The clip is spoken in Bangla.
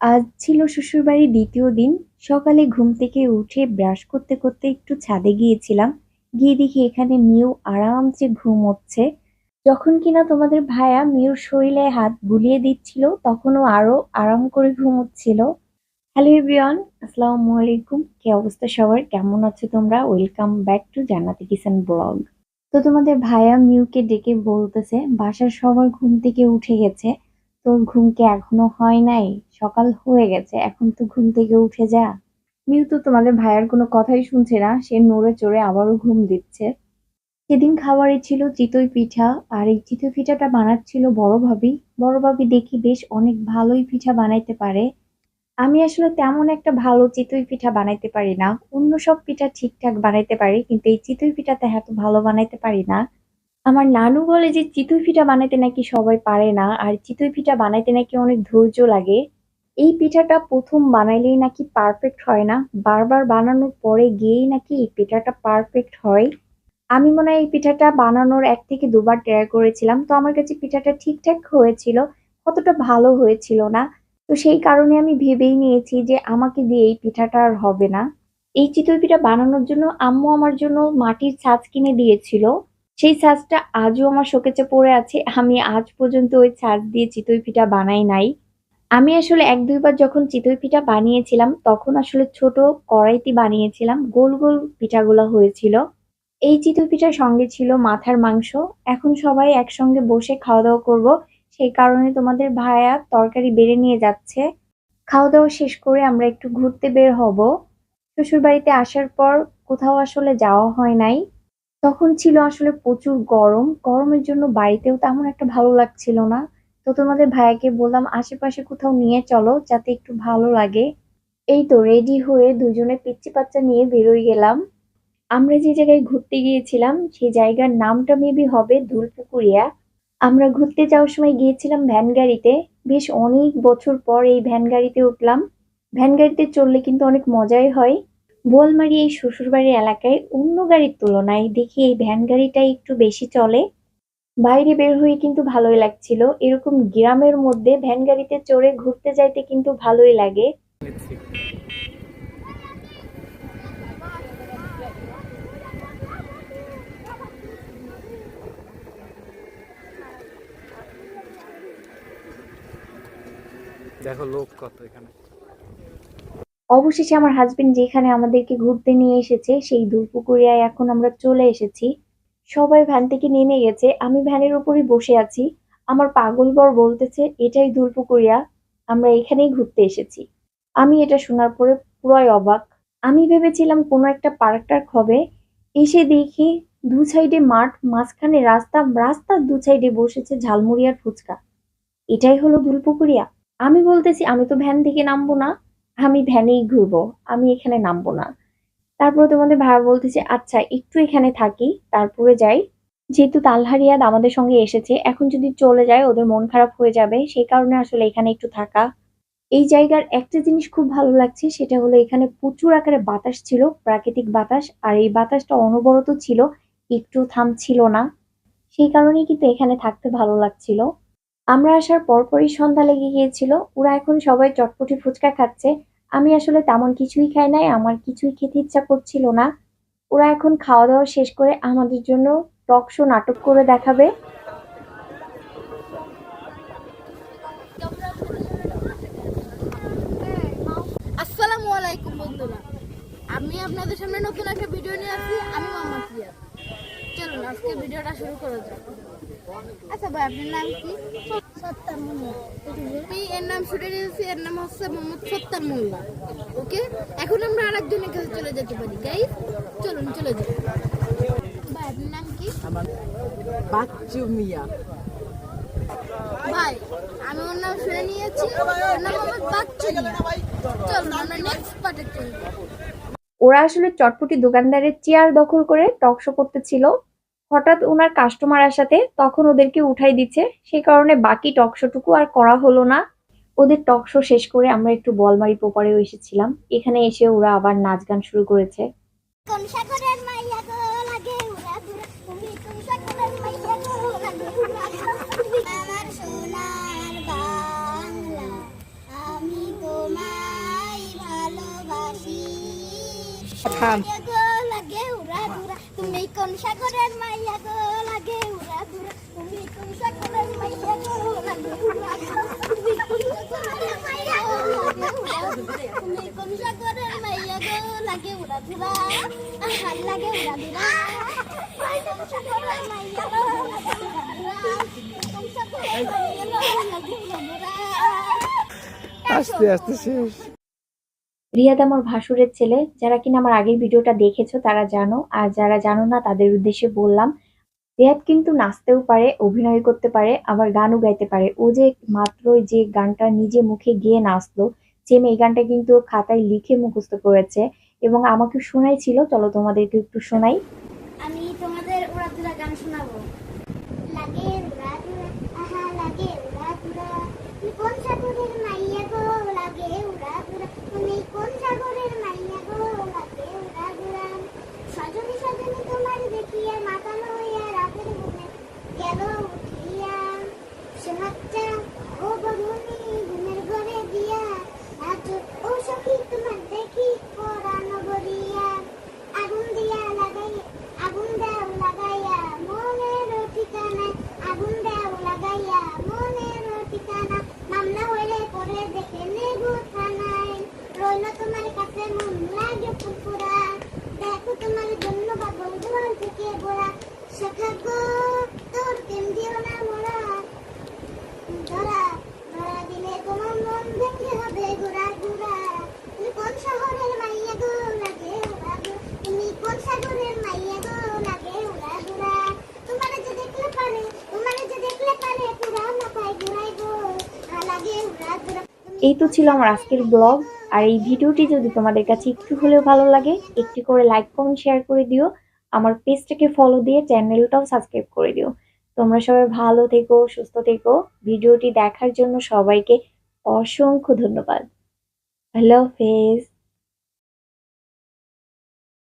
আজ ছিল শ্বশুরবাড়ির দ্বিতীয় দিন। সকালে ঘুম থেকে উঠে ব্রাশ করতে করতে একটু ছাদে গিয়েছিলাম। গিয়ে দেখি এখানে মিউ আরামসে ঘুমোচ্ছে। যখন কিনা তোমাদের ভাইয়া মিউর শরীরে হাত বুলিয়ে দিচ্ছিল, তখনও আরও আরাম করে ঘুমোচ্ছিল। হ্যালো এভরিওয়ান, আসসালামু আলাইকুম। কি অবস্থা সবার? কেমন আছো তোমরা? ওয়েলকাম ব্যাক টু জান্নাতি কিষান ব্লগ। তো তোমাদের ভাইয়া মিউকে ডেকে বলতেছে, বাসার সবার ঘুম থেকে উঠে গেছে। তোর ঘুম কি এখনও হয় নাই? সকাল হয়ে গেছে, এখন তো ঘুম থেকে উঠে যা। মিউ তো তোমাদের ভাইয়ার কোনো কথাই শুনছে না, সে নড়ে চড়ে আবারও ঘুম দিচ্ছে। সেদিন খাবারে ছিল চিতই পিঠা, আর এই চিতই পিঠাটা বানাচ্ছিল বড় ভাবি। বড় ভাবি দেখি বেশ অনেক ভালোই পিঠা বানাইতে পারে। আমি আসলে তেমন একটা ভালো চিতই পিঠা বানাইতে পারি না। অন্য সব পিঠা ঠিকঠাক বানাইতে পারি, কিন্তু এই চিতই পিঠাটা এত ভালো বানাইতে পারি না। আমার নানু বলে যে, চিতই পিঠা বানাইতে নাকি সবাই পারে না, আর চিতই পিঠা বানাইতে নাকি অনেক ধৈর্য লাগে। এই পিঠাটা প্রথম বানাইলেই নাকি পারফেক্ট হয় না। বারবার বানানোর পরে গিয়েই নাকি এই পিঠাটা পারফেক্ট হয়। আমি মনে হয় এই পিঠাটা বানানোর এক থেকে দুবার ট্রাই করেছিলাম। তো আমার কাছে পিঠাটা ঠিকঠাক হয়েছিল কতটা ভালো হয়েছিল না। তো সেই কারণে আমি ভেবেই নিয়েছি যে, আমাকে দিয়ে এই পিঠাটা আর হবে না। এই চিতই পিঠা বানানোর জন্য আম্মু আমার জন্য মাটির ছাঁচ কিনে দিয়েছিল। সেই ছাঁচটা আজও আমার শোকেচে পড়ে আছে। আমি আজ পর্যন্ত ওই ছাঁচ দিয়ে চিতই পিঠা বানাই নাই। আমি আসলে এক দুইবার যখন চিতই পিঠা বানিয়েছিলাম, তখন আসলে ছোট কড়াইতে বানিয়েছিলাম, গোল গোল পিঠাগুলো হয়েছিল। এই চিতই পিঠার সঙ্গে ছিল মাথার মাংস। এখন সবাই একসঙ্গে বসে খাওয়া দাওয়া করব। সেই কারণে তোমাদের ভাইয়া তরকারি বেড়ে নিয়ে যাচ্ছে। খাওয়া দাওয়া শেষ করে আমরা একটু ঘুরতে বের হব। শ্বশুর বাড়িতে আসার পর কোথাও আসলে যাওয়া হয় নাই। তখন ছিল আসলে প্রচুর গরম। গরমের জন্য বাড়িতেও তেমন একটা ভালো লাগছিল না। তো তোমাদের ভাইয়াকে বললাম, আশেপাশে কোথাও নিয়ে চলো, যাতে একটু ভালো লাগে। এই তো রেডি হয়ে দুজনে পিচ্চি বাচ্চা নিয়ে বেরোয় গেলাম। আমরা যে জায়গায় ঘুরতে গিয়েছিলাম সেই জায়গার নামটা মেবি হবে দুলপুকুরিয়া। আমরা ঘুরতে যাওয়ার সময় গিয়েছিলাম ভ্যান গাড়িতে। বেশ অনেক বছর পর এই ভ্যান গাড়িতে উঠলাম। ভ্যান গাড়িতে চললে কিন্তু অনেক মজাই হয়। বোয়ালমারি এই শ্বশুরবাড়ির এলাকায় অন্য গাড়ির তুলনায় দেখি এই ভ্যান গাড়িটাই একটু বেশি চলে। বাইরে বের হয়ে কিন্তু ভালোই লাগছিল। এরকম গ্রামের মধ্যে ভ্যান গাড়িতে চড়ে ঘুরতে যাইতে কিন্তু ভালোই লাগে। দেখো লোক কত এখানে। অবশেষে আমার হাজবেন্ড যেখানে আমাদেরকে ঘুরতে নিয়ে এসেছে, সেই দুলপুকুরিয়ায় এখন আমরা চলে এসেছি। সবাই ভ্যান থেকে নেমে গেছে। আমি ভ্যানের উপরই বসে আছি। আমার পাগল বর বলতেছে, এটাই দুলপুকুরিয়া আমরা এখানেই ঘুরতে এসেছি। আমি এটা শোনার পরে পুরোই অবাক। আমি ভেবেছিলাম কোনো একটা পার্ক টার্ক হবে। এসে দেখি দু সাইডে মাঠ, মাঝখানে রাস্তা, রাস্তার দু সাইডে বসেছে ঝালমুড়ি আর ফুচকা। এটাই হলো দুলপুকুরিয়া আমি বলতেছি, আমি তো ভ্যান থেকে নামবো না। আমি ভ্যানেই ঘুরবো, আমি এখানে নামবো না। তারপরে তোমাদের ভাড়া বলতেছে আচ্ছা একটু এখানে থাকি, তারপরে যাই। যেহেতু তালহারিয়াদ আমাদের সঙ্গে এসেছে, এখন যদি চলে যায়, ওদের মন খারাপ হয়ে যাবে, সেই কারণে আসলে এখানে একটু থাকা। এই জায়গার একটা জিনিস খুব ভালো লাগছে, সেটা হলো এখানে প্রচুর আকারে বাতাস ছিল, প্রাকৃতিক বাতাস, আর এই বাতাসটা অনবরত ছিল, একটু থামছিল না। সেই কারণেই কিন্তু এখানে থাকতে ভালো লাগছিল। আমরা আসার পরপরই সন্ধ্যা লেগে গিয়েছিল, ওরা এখন সবাই চটপটি ফুচকা খাচ্ছে। আমি আসলে তেমন কিছুই খাই নাই, আমার কিছুই খেতে ইচ্ছা করছিল না। ওরা এখন খাওয়া দাওয়া শেষ করে আমাদের জন্য টক শো নাটক করে দেখাবে। আসসালামু আলাইকুম বন্ধুরা। আমি আপনাদের সামনে নতুন একটা ভিডিও নিয়ে আসছি, আমি মোহাম্মদ আজকে ভিডিওটা শুরু করা যাক আচ্ছা ভাই আপনার নাম কি? সত্তার মোল্লা আমি এর নাম শুনে নিয়েছি এর নাম হচ্ছে মোহাম্মদ সত্তার মোল্লা ওকে? এখন আমরা আরেকজনের কাছে চলে যেতে পারি। গাইস চলুন চলে যাই। ভাই আপনার নাম কি? বাচ্চু মিয়া। ভাই আমি ওর নাম শুনে নিয়েছি ওর নাম আমার বাচ্চু চলুন আমরা নেক্সট পার্টে চলে ওরা আসলে চটপটি দোকানদারের চেয়ার দখল করে টকশো করতেছিল। হঠাৎ ওনার কাস্টমার আসাতে তখন ওদেরকে উঠাই দিচ্ছে। সেই কারণে বাকি টকশোটুকু আর করা হলো না। ওদের টকশো শেষ করে আমরা একটু বলমারি পোপারে এসেছিলাম। এখানে এসে ওরা আবার নাচ গান শুরু করেছে। থাম। তুমি সাগরের মাইয়া গো লাগে? উড়া তুমি সাগরের মাইয়া গো লাগে? উড়া তুমি সাগরের মাইয়া গো লাগে? উড়া তুমি সাগরের মাইয়া গো লাগে? উড়া লাগে, উড়া সাগরের মাইয়া গো লাগে? উড়া সাগরের মাইয়া গো লাগে? উড়া আস্তে আস্তে, শেষ। রিয়াদ আমার ভাসুরের ছেলে। যারা কিনা আমার আগের ভিডিওটা দেখেছ, তারা জানো। আর যারা জানো না, তাদের উদ্দেশ্যে বললাম, রিয়াদ কিন্তু নাচতেও পারে, অভিনয় করতে পারে, আবার গানও গাইতে পারে। ও যে মাত্র যে গানটা নিজে মুখে গিয়ে নাচলো সেম এই গানটা কিন্তু খাতায় লিখে মুখস্থ করেছে। এবং আমাকে শোনাইছিল, চলো তোমাদেরকে একটু শোনাই। আমি তোমাদের উড়াদুরা গান শোনাবো লাগে উড়া দুরা আহা লাগে উড়া দুরা তুমি কোন সাগরের মাইয়া গো লাগে উড়া দুরা তুমি কোন সাগরের মাইয়া গো লাগে উড়া দুরা সজনী সজনী তোমার দেখিয়া মাতানো হইয়া রাতের ঘুমে গেল উঠিয়া সে বাচ্চা ও বধুনি ঘুমের ঘরে দিয়া নাচো ও সখী তোমার দেখি পরানো বলিয়া আগুন দিয়া লাগাই আগুন দাও লাগাইয়া মনের ঠিকানায় আগুন দাও লাগাইয়া মনের ঠিকানা মামলা হইলে পরে দেখে নেব থানায় রইল তোমার কাছে মন লাগে ফুরফুরা দেখো তোমার জন্য বাবল দোয়াল থেকে গোড়া শেখা গো তোর প্রেম দিও না মোরা ধরা ধরা দিলে তোমার মন ভেঙে হবে ঘোরা ঘোরা তুমি কোন শহরের মাইয়া গো লাগে উড়া গো তুমি কোন সাগরের মাইয়া গো লাগে উড়া ঘোরা তোমার যে দেখলে পারে তোমার যে দেখলে পারে পুরা মাথায় ঘুরাই গো আর লাগে উড়া ঘোরা এই তো ছিল আমার আজকের ব্লগ আর এই ভিডিওটি যদি তোমাদের কাছে একটু হলেও ভালো লাগে একটি করে লাইক কমেন্ট শেয়ার করে দিও। আমার পেজটাকে ফলো দিয়ে চ্যানেলটাও সাবস্ক্রাইব করে দিও। তোমরা সবাই ভালো থেকো, সুস্থ থেকো। ভিডিওটি দেখার জন্য সবাইকে অসংখ্য ধন্যবাদ। হ্যালো হাফেজ